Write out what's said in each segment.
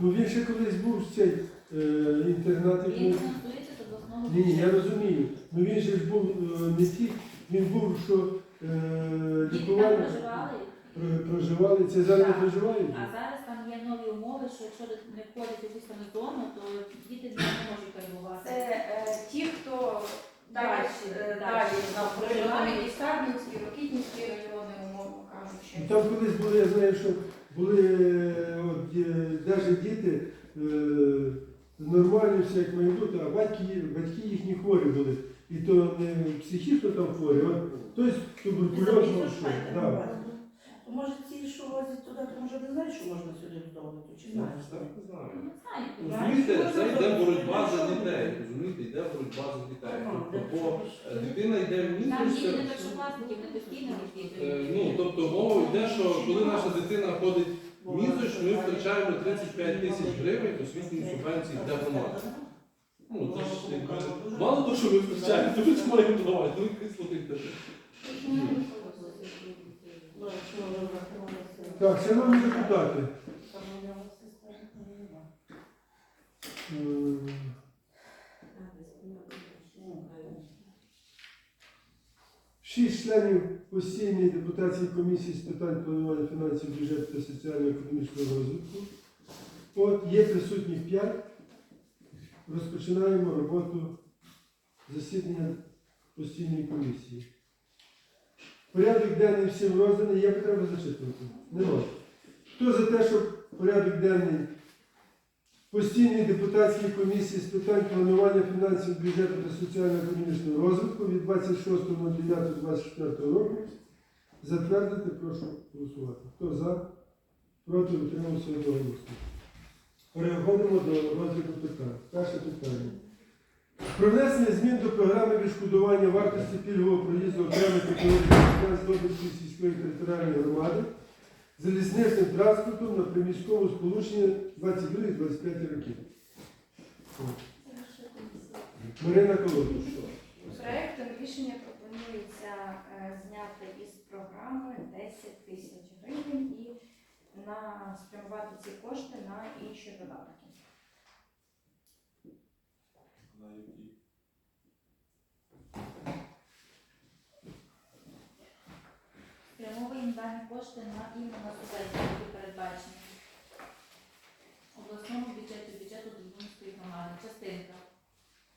Ну він ще колись був цей е, інтернат. Він ми- фінансується з обласного Ні, ні, я розумію. Ну він же ж був е, не ті, він був, що е, Діти там проживали, про- проживали, це зараз не Так. проживають. а зараз там є нові умови, що якщо не входить якусь там зону, то діти не можуть перебувати. Це е, ті, хто далі, е, далі. далі нам Проживають. проживають Сарненські, Рокітнівські райони, умовно кажучи. Ну, Там колись були, я знаю, що були от, навіть діти е, нормальні, все як має бути, а батьки, батьки їхні хворі були. І то не психічно там хворі, а хтось туберкульоз що. Да. То може ці, що возять туди, то може не знають, що можна сюди вдовити, чи знаєш? Так, не знаю. Не знаю. Розумієте, це йде боротьба за дітей. Розумієте, йде боротьба за дітей. Тобто, бо е, дитина йде в Там діти не першокласники, вони постійно Е, відвідують. Ну, тобто мова йде, що коли наша дитина ходить в місяць, ми втрачаємо 35 тисяч гривень освітньої субвенції для громади. Ну, це ж якби, мало того, що ми втрачаємо, то ми маємо давати. Ну, і слухайте. Ну, врахувалися. Так, шановні депутати, шість членів постійної депутатської комісії з питань планування фінансів, бюджету та соціально-економічного розвитку. От є присутніх п'ять. Розпочинаємо роботу засідання постійної комісії. Порядок денний всім розданий, є потреба зачитувати? Нема. Хто за те, щоб порядок денний постійної депутатської комісії з питань планування фінансів, бюджету та соціально-економічного розвитку від 26.09.24 року затвердити, прошу голосувати. Хто за? Проти утримався одноголосно. Переходимо до розгляду питань. Перше питання. Про внесення змін до програми відшкодування вартості пільгового проїзду окремих категорій громадян сільської територіальної громади залізничним транспортом на приміському сполученні 22-25 років. Марина Колодуш. Проектом рішення пропонується е, зняти із програми 10 тисяч гривень і на спрямувати ці кошти на інші видатки. Спрямовуємо дані кошти на іменно субвенції, які передбачені обласному бюджету, бюджету Дубинської громади. Частинка.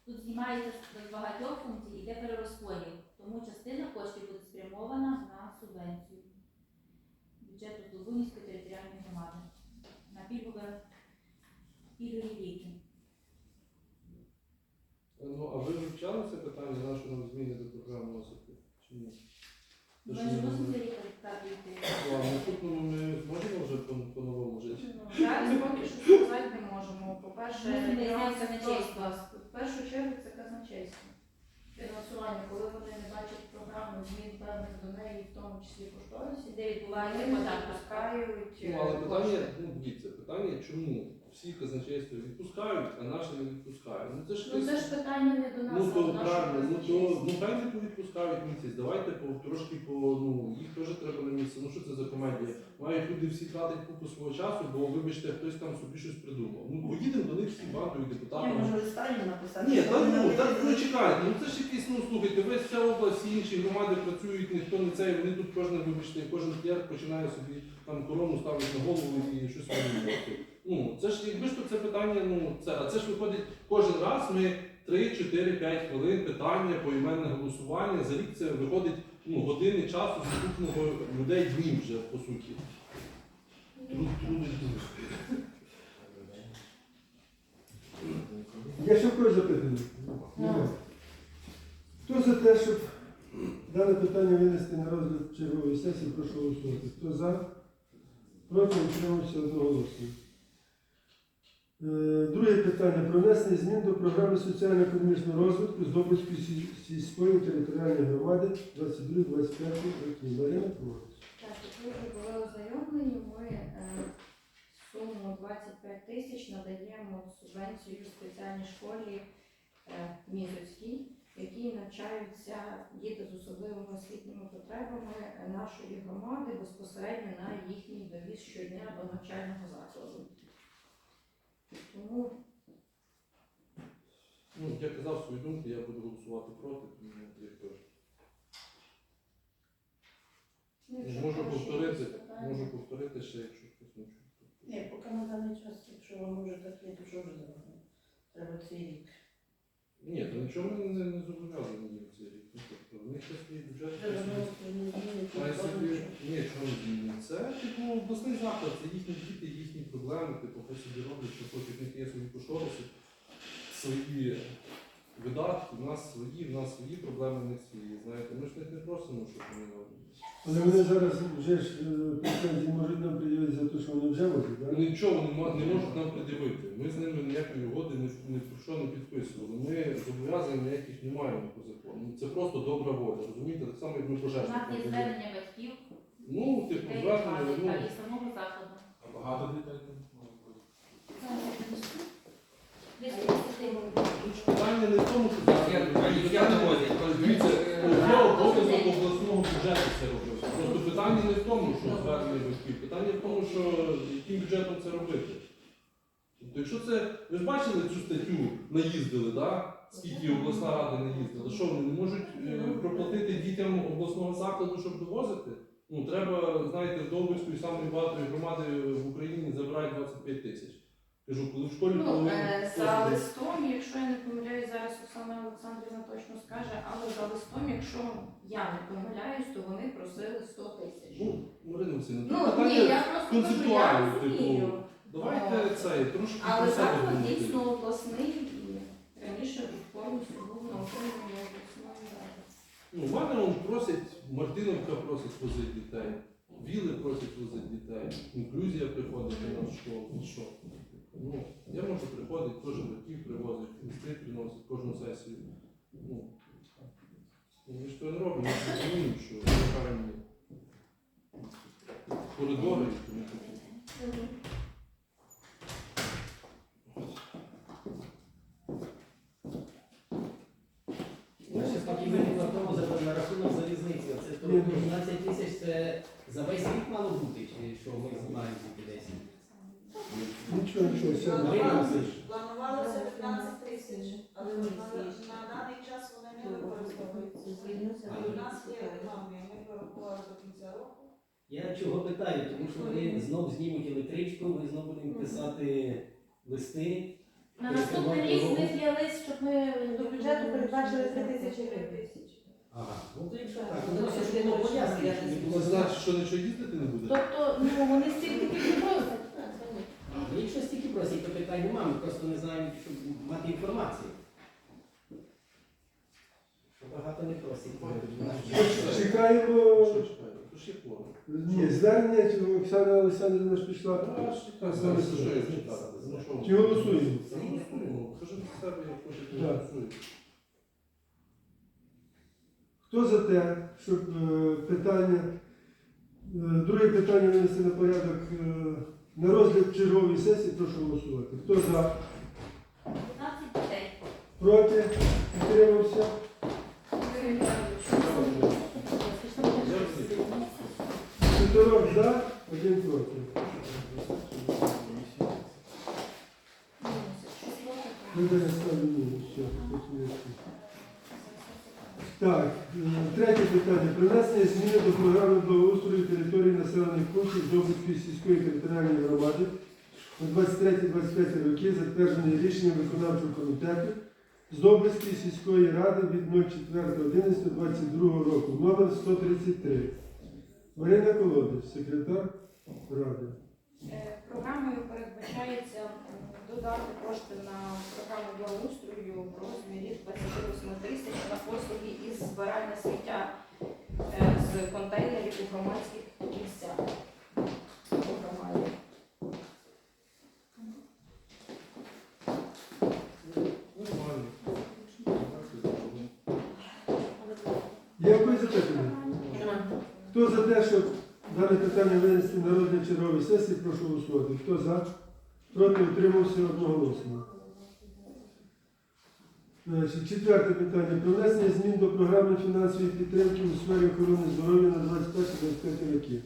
Тут знімається з багатьох функцій, йде перерозподіл. Тому частина коштів буде спрямована на субвенцію бюджету Дубинської територіальної громади. На пільгове пільгові ліки. Ну, а ви вивчали це питання, на що нам зміни до програми носити? Ми ж мусимо зробили. так йти. Ну, А в наступному ми зможемо вже по- по-новому жити? Зараз поки що сказати не можемо. По-перше, ми нюанси знаємо казначейство. просто. В першу чергу це казначейство. Фінансування, коли вони не бачать програми змін певних до неї, в тому числі кошторисів, Де відбувається вони не податок. запускають Ну, але е, питання, кошти. ну дивіться, питання, чому всі казначейства відпускають, а наші не відпускають? Ну це ж Ну це ж питання не до нас, Ну а то до нашого правильно, ну то казначейства. ну хай не повідпускають місяць. Давайте по трошки по ну їх теж треба на місце. Ну що це за комедія? Мають люди всі тратить купу свого часу, бо вибачте, хтось там собі щось придумав. Ну поїдемо до них всі бандою Ні, депутатами. може листа їм написати. Ні, та вони ну не та ну вийдуть. чекайте, ну це ж якісь, ну слухайте, весь вся область, всі інші громади працюють, ніхто не цей, вони тут кожен, вибачте, кожен клерк починає собі там корону ставити на голову і щось робити. Ну, це ж якби ж то це питання, ну це, а це ж виходить кожен раз ми 3, 4, 5 хвилин питання, поіменне голосування. За рік це виходить ну, години часу заступного людей днів вже по суті. Труд, труд, труд. Є ще когось запитання? Хто за те, щоб дане питання винести на розгляд чергової сесії, прошу голосувати. Хто за? Проти утримався одноголосно. Е, Друге питання про внесення змін до програми соціально-економічного розвитку Здобицької сіль- сільської територіальної громади 22-25 років. Марина Коваль. Так, ви були ознайомлені, ми е, суму 25 тисяч надаємо субвенцію спеціальній школі е, Мізоцькій, в якій навчаються діти з особливими освітніми потребами нашої громади безпосередньо на їхній довіз щодня до навчального закладу. Тому Ну, я казав свою думку, я буду голосувати проти, тому я теж. ну, якщо Можу там ще повторити, якісь питання. можу повторити ще, якщо хтось не чує. Ні, поки на даний час, якщо ви можете, то вже зробимо? Треба цей рік. Ні, то нічого ми не, не зобов'язані їм цей рік. Тобто, в них є свій бюджет. Має собі, ні, чого не змінює. Це типу обласний заклад, це їхні діти, їхні проблеми, типу, хай собі роблять, що хочуть, в них є свої кошториси, свої видатки, в нас свої, в нас свої проблеми, них свої. Знаєте, ми ж не просимо, щоб вони робили. Але вони зараз вже ж е, претензії можуть нам пред'явити за те, що вони вже возять, так? Нічого не, ма- не можуть нам придивити. Ми з ними ніякої угоди ні, ні про що не підписували. Ми зобов'язань ніяких не маємо по закону. Це просто добра воля. Розумієте, так само, як ми У нас є звернення батьків, Ну, типу, дітей, звернення, ну. власника і самого закладу. А багато дітей там бути? Десь 30. Питання не в тому, що Я, я, я доводять. Дивіться, Дивіться, є обов'язок обласного бюджету це робити. Просто питання не в тому, що звернення батьків, питання в тому, що яким бюджетом це робити. Тобто, якщо це. Ви ж бачили цю статтю, наїздили, да? скільки обласна рада наїздила, що вони не можуть е, проплатити дітям обласного закладу, щоб довозити? Ну, треба, знаєте, в Довбиської самої багатої громади в Україні забирають 25 тисяч. Кажу, коли в школі Ну, половину е, за коштує. листом, якщо я не помиляюсь, зараз Оксана Олександрівна точно скаже, але за листом, якщо я не помиляюсь, то вони просили 100 тисяч. Ну, Марина Васильівна, Ну, питання ні, я просто кажу, я концептуально, розумію. типу, давайте це трошки Але про себе заклад думати. дійсно обласний і раніше повністю був на отриманні обласної ради. Ну, в мене просять, Мартиновка просить возити дітей, Віли просять возити дітей, інклюзія приходить до нас в школу. Ну що? Ну, я можу приходити, кожен батьків привозить, листи приносить кожну сесію. Ну, ми не робимо, ми розуміємо, що ми коридори і тому таке. Я ще поки виникла в тому за- на рахунок залізниці. Це то 15 тисяч це за весь рік мало бути, чи що ми знаємо тільки десь? Марина Васильівна. Планувалося 15 тисяч, але на, на даний час вони не використовуються. І у нас є економія, ми порахували до кінця року. Я чого питаю, тому що вони знов знімуть електричку, ми знов будемо писати листи. На наступний рік в них є лист, щоб ми До бюджету передбачили 3 тисячі гривень. Ага, ну то якщо так, то просто ж було пояснення, Це значить, що нічого їздити не буде? Тобто, ну вони стільки тільки просять. Ну, Якщо стільки просять, то питань немає, ми просто не знаємо, щоб мати інформацію. Що багато не просять. то Чекаємо. Ні, звернення, чи Оксана Олександрівна ж пішла. Я читати. Ну? Чи голосуємо? Голосуємо. Кажи за себе, як хочете, Так. Хто за те, щоб е, питання, е, друге питання винести на порядок е, на розгляд чергової сесії, прошу голосувати. Хто за? 15 дітей. Проти? Утримався? Юрій Віталійович, Я всі. Чотирьох за, один проти. Ну, дай ставлю ні, все. Так, е, третє питання. Принесення зміни до програми благоустрою території населених пунктів Здобицької сільської територіальної громади на 23-25 роки, затверджений рішенням виконавчого комітету з Здобицької сільської ради від 04.11.22 року, номер 133. Марина Колодич, секретар ради. Е, Програмою передбачається м, додати кошти на програму благоустрою в розмірі 28 тисяч на послуги із збирання сміття е, з контейнерів у громадських місцях. Є якось запитання? Хто за те, щоб дане питання винести на розгляд чергової сесії, прошу голосувати. Хто за? Проти утримався одноголосно. Четверте питання. Про внесення змін до програми фінансової підтримки у сфері охорони здоров'я на 21-25 роки.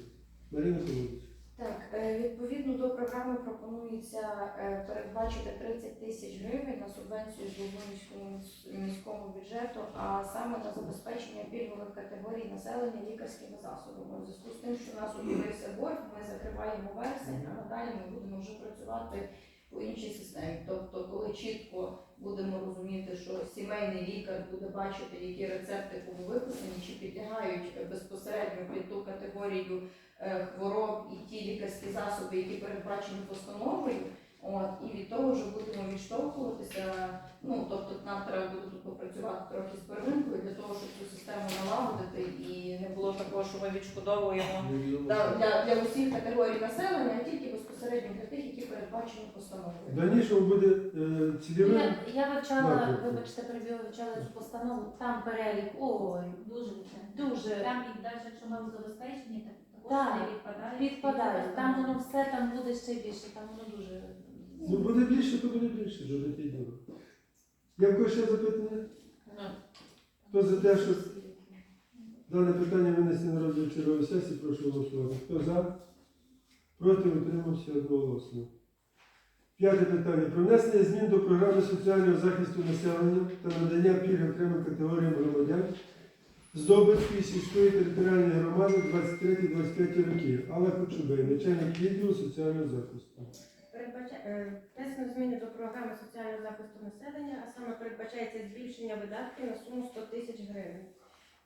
Марина Колодич. Так, е, Відповідно до програми пропонується е, передбачити 30 тисяч гривень на субвенцію з Лубунському міському бюджету, а саме на забезпечення пільгових категорій населення лікарськими засобами. У зв'язку з тим, що у нас утворився борг, ми закриваємо вересень, а надалі ми будемо вже працювати по іншій системі. Тобто, коли чітко будемо розуміти, що сімейний лікар буде бачити, які рецепти кому виписані, чи підлягають е, безпосередньо під ту категорію е, хвороб і ті лікарські засоби, які передбачені постановою. От, і від того вже будемо відштовхуватися. Ну, тобто нам треба буде тут попрацювати трохи з первинкою для того, щоб цю систему налагодити і не було такого, що ми відшкодовуємо для, для, для усіх категорій населення, а тільки безпосередньо для тих, які передбачені постановою. В буде е, цільовим. Я, я вивчала, Дякую. вибачте, перебігла, вивчала цю постанову, там перелік, ой, Дуже дуже Там і навіть якщо ми забезпечені, так також Так, не відпадають. відпадає. Там воно все там буде ще більше, там воно дуже. Ну буде більше, то буде більше, до таке діло. Є в когось ще запитання? Хто за те, що дане питання винести на розгляд чергової сесії, прошу голосувати. Хто за? Проти утримався одноголосно. П'яте питання. Про внесення змін до програми соціального захисту населення та надання пільг окремим категоріям громадян Здобицької сільської територіальної громади 23-25 років. Алла Кочубей, начальник відділу соціального захисту. Е, Внесено зміни до програми соціального захисту населення, а саме передбачається збільшення видатків на суму 100 тисяч гривень.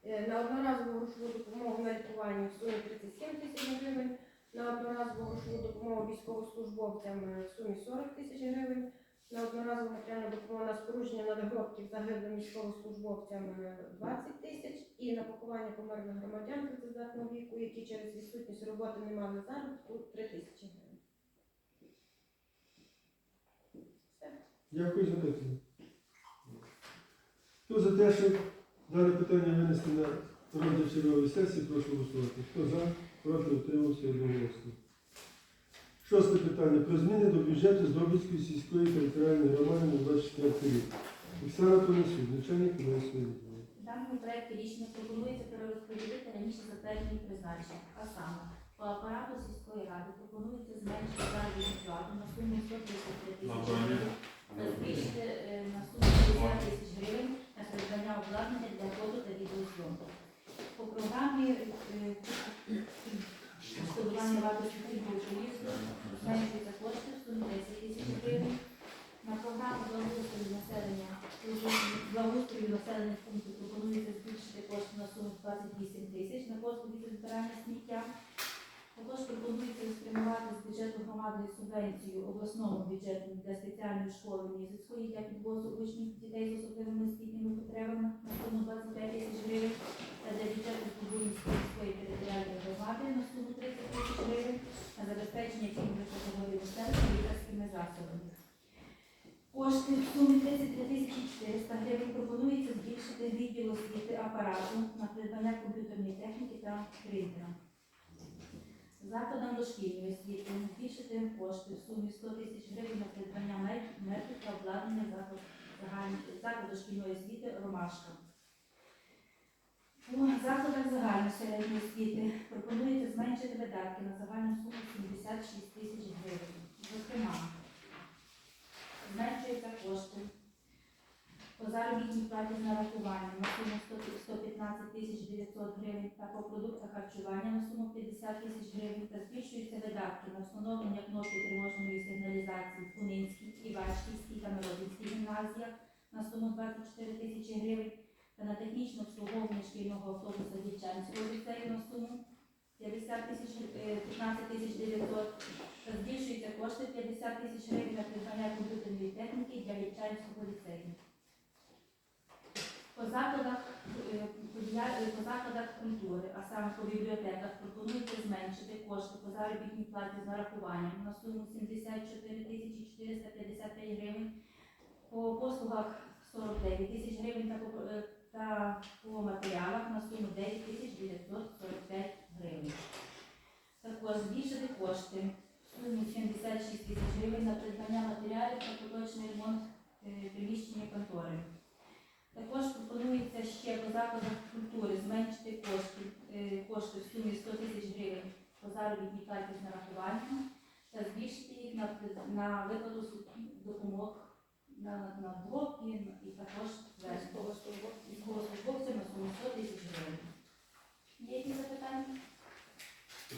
Е, На одноразову грошову допомогу на лікування в сумі 37 тисяч гривень, на одноразову грошову допомогу військовослужбовцям е, в сумі 40 тисяч гривень, на одноразову матеріальну допомогу на спорудження надгробків загиблим військовослужбовцям е, 20 тисяч і на поховання померлих громадян працездатного віку, які через відсутність роботи не мали заробітку 3 тисячі гривень. Дякую за питання. Хто за те, щоб дане питання винести на розгляд чергової сесії, прошу голосувати. Хто за, проти утримався одноголосно. Шосте питання. Про зміни до бюджету Здобицької сільської територіальної громади на 24 рік. Оксана Тонесюк, начальник відділу. В даному проєкті рішення пропонується перерозподілити раніше затверджені призначення. А саме, по апарату сільської ради пропонується зменшити заробітну плату на суму 133 тисячі гривень та збільшити е, на суму 50 тисяч гривень на придбання обладнання для фото та відеозйомки. По програмі е, складування вартості зменшується кошти в сумі 10 тисяч гривень. На програму благоустрою населення благоустрою населених пунктів пропонується збільшити кошти на суму 28 тисяч на послуги збирання сміття. Також пропонується спрямувати з бюджету громади субвенцію обласному бюджету для спеціальної школи місяцької для підвозу учнів дітей з особливими освітніми потребами на суму 25 тисяч гривень та для бюджету Побурівської міської територіальної громади на суму 30 тисяч гривень на забезпечення пільгових категорій населення лікарськими засобами. Кошти в сумі 33 тисячі 400 гривень пропонується збільшити відділ освіти апарату на придбання комп'ютерної техніки та принтера. Закладам дошкільної освіти збільшити кошти в сумі 100 тисяч гривень на придбання метрів та обладнання закладу дошкільної освіти Ромашка. У закладах загальної середньої освіти пропонується зменшити видатки на загальну суму 76 тисяч гривень. 500 гривень та по продуктах харчування на суму 50 тисяч гривень та збільшуються видатки на встановлення кнопки тривожної сигналізації в Кунинській, Івачківській та Мелодівській гімназіях на суму 24 тисячі гривень та на технічне обслуговування шкільного автобуса Дівчанського ліцею на суму 50 тисяч е, 15 тисяч 900 та збільшуються кошти 50 тисяч гривень на придбання комп'ютерної техніки для Дівчанського ліцею. По закладах по закладах культури, а саме по бібліотеках, пропонується зменшити кошти по заробітній платі з нарахуванням на суму 74 тисячі 455 гривень, по послугах 49 тисяч гривень та по, е, та по матеріалах на суму 9 тисяч 945 гривень. Також збільшити кошти в сумі 76 тисяч гривень на придбання матеріалів та поточний ремонт е, приміщення контори. Також пропонується ще по закладах культури зменшити кошти, е, кошти в сумі 100 тисяч гривень по заробітній платі з нарахуванням Та збільшити їх на, на виплату допомог на, на блоки і також військовослужбовцям на суму 100 тисяч гривень. Є якісь запитання?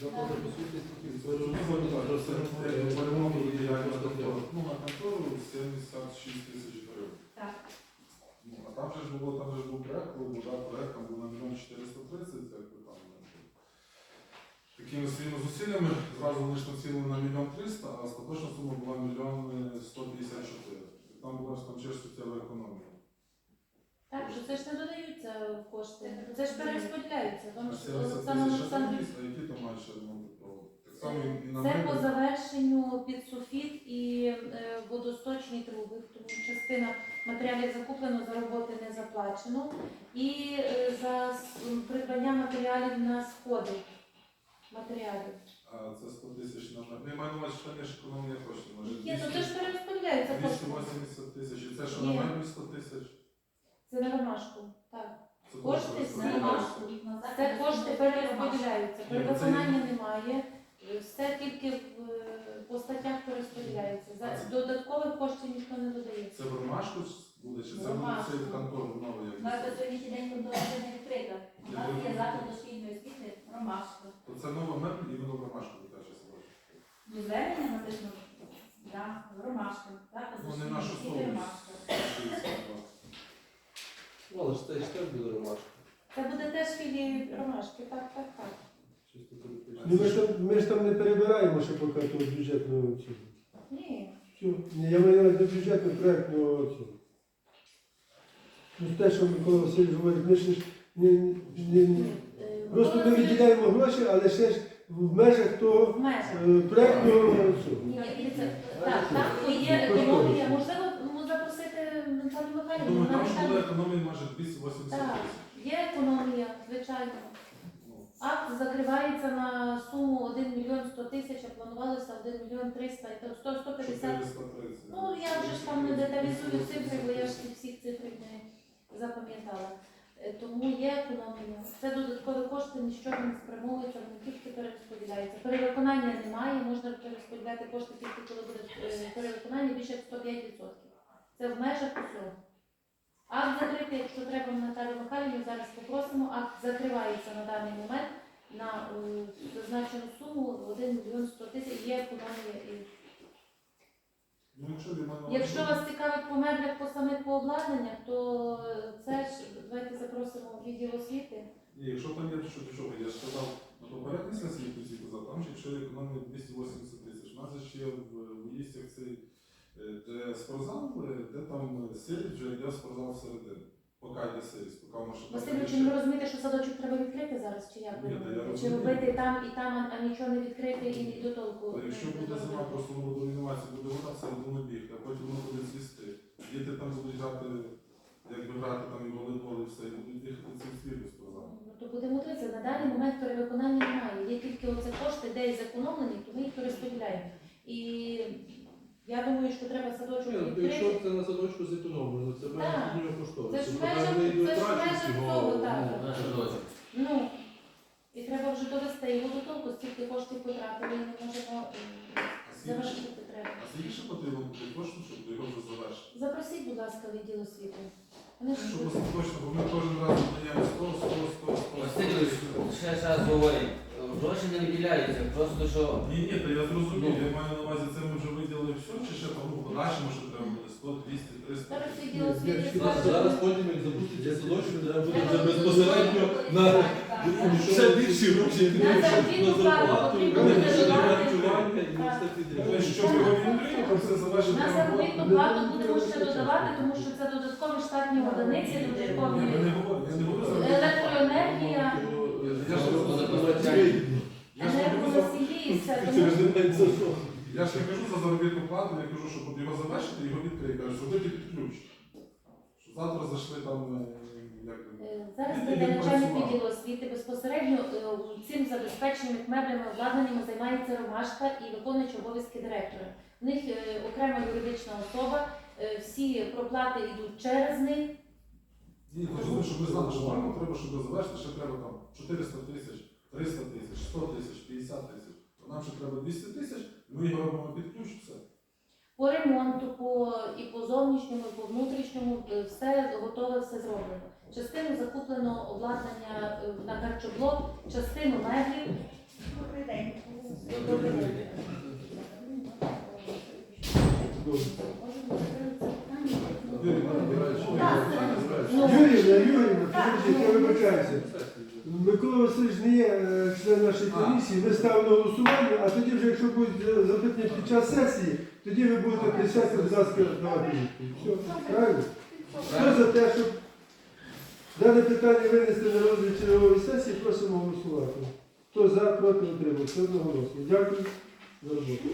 Заплати по суті. Ну, на контору 76 тисяч гривень. Ну, там же ж було, там же ж був проект, був да, проект, там був на мільйон 430, якби там. ну, Такими своїми зусиллями зразу лише націлили на мільйон 300, а остаточна сума була мільйон 154. І Там була ж там ще ж суттєва економія. Так, що це ж не додаються кошти. Це ж перерозподіляються. Тому що 70 Олександр Олександрович а які там мають ще ремонти проводити? І, і на Це по завершенню під суфіт і е, водосточні труби, тому частина матеріалів закуплено, за роботи не заплачено. І е, за с- придбання матеріалів на сходи. Матеріалів. А це 100 тисяч на мебель. Ну, маю на увазі, що є ж економія коштів. Може, Є, ну це ж перерозподіляється кошти. 280 тисяч. І це що на мебель 100 тисяч? Це на ромашку. Так. Це Кошти дуже з ромашку. Це кошти перерозподіляються. При Ні, ну це виконанні немає. Е, Все тільки в, е, по статтях перерозподіляється. За додаткових коштів ніхто не додає. Це в ромашку буде, чи це буде Ромашку. цей контор новий У нас на сьогоднішній день контора вже не відкрита. У нас є заклад дошкільної освіти Ромашка. То це нова мебель і воно в ромашку дитяча садочок. Ну, звернення написано да, Ромашка. Так, Ну, не дошкільної нашу освіти совість. Ромашка. Ну, але ж це ж теж буде ромашка. Це буде теж філії ромашки, так, так, так. Чисто політично. Ну, ми, ж там, ми ж там не перебираємо ще поки того бюджетного цього. Ні. Я маю на увазі до бюджетного проєктного цього. Ну, те, що Микола Васильович говорить, ми ж не, не, не, не, Е, просто ми виділяємо гроші, але ще ж в межах того в межах. е, проєктного цього. Ні, дивіться, так, там є економія. Можливо, ну, запросити Наталю Михайлівну. Думаю, вона там ж буде економія майже 280 Так. Є економія, звичайно. Акт закривається на суму 1 мільйон 100 тисяч, а планувалося 1 мільйон 300, і то 100, 150. 430. Ну, я вже ж там не деталізую цифри, бо я ж всіх цифр не запам'ятала. Е, Тому є економія. Це додаткові кошти, нічого не спрямовується, вони тільки перерозподіляються. Перевиконання немає, можна перерозподіляти кошти тільки коли буде е, перевиконання більше як 105%. Це в межах усього. Акт закритий, якщо треба Наталю Михайлівну, зараз попросимо. Акт закривається на даний момент на е, зазначену суму 1 мільйон 100 тисяч. Є економія Ну, якщо вас цікавить по меблях, по самих по обладнаннях, то це ж давайте запросимо відділ освіти. Ні, якщо там є що чого, я ж казав, на попередній сесії тоді казав, там ж якщо є економія 280 тисяч, у нас же ще в уїздях цей е, де спортзал, е, де там сирість вже йде спортзал всередину. Поки йде сирість, поки воно ще там Васильович, ви розумієте, що садочок треба відкрити зараз, чи як ви Ні, та я думаєте? Чи розумію. робити там і там, а- а нічого не відкрити і, і до толку? Та Якщо не буде зима, просто воно буде руйнуватися, буде вода всередину бігти, а потім воно буде цвісти. Діти там будуть грати, якби грати там і волейбол, і все, і будуть їхати цим світу спортзал. Ну, то будемо дивитися. На даний момент перевиконання немає. Є тільки оце кошти, де і зекономлені, то ми їх перерозподіляємо. І я думаю, що треба садочок Ні, відкрити. Якщо це на садочку зекономлено, це Так. нього коштовно. Це ж межах- це ж його, так. ну. Ну, і треба вже довести його до толку, стільки коштів потратили, і не можемо е, завершити треба. а скільки ще потрібно буде коштів, щоб його вже завершити? Запросіть, будь ласка, відділ освіти. Вони ж Щоб остаточно, бо ми кожен раз додаємо 100, 100, 100, 100. Васильович, ще раз говорить, гроші не виділяються, просто що Ні, ні, то я зрозумів, Ну. я маю на увазі, це ми вже виділили все, чи ще там ну, подальшому, що треба буде 100, 200, 300 Зараз освіти Зараз, зараз потім, як запуститься садочок, треба буде вже безпосередньо на ще більші гроші На буде на додати. харчування і все підряд. щоб його відкрити, то все залежить на заробітну плату будемо ще додавати, тому що це додаткові штатні одиниці, додаткові електроенергія, Я ж не кажу за заробітну плату, я кажу, щоб його завершити, його відкрити. Кажу, зробити ключ. Що завтра зайшли там, е, Е, Зараз прийде не відділу освіти. Безпосередньо е, цим забезпеченням як меблями, обладнаннями займається Ромашка і виконуючи обов'язки директора. В них окрема юридична особа, всі проплати йдуть через них. Ні, то щоб ми знали, що нам треба, щоб завершити, ще треба там 400 тисяч, 300 тисяч, 100 тисяч, 50 тисяч. Нам ще треба 200 тисяч, ми його робимо під ключ, все. По ремонту, по і по зовнішньому, і по внутрішньому е, все готове, все зроблено. Частину закуплено обладнання е, на харчоблок, частину меблів. Добрий день. Добрий день. Добре. Ну, Юрій, Юрійна, подожди, я ну, вибачаюся. Микола Васильович не є е, член нашої комісії, ви ставили на голосування, а тоді вже, якщо будуть е, запитання під час сесії, тоді ви будете присяти, в ласка, давати. Все, правильно? Хто за те, щоб дане питання винести на розгляд чергової сесії, просимо голосувати. Хто за, проти, утримався. Одноголосно. Дякую за роботу.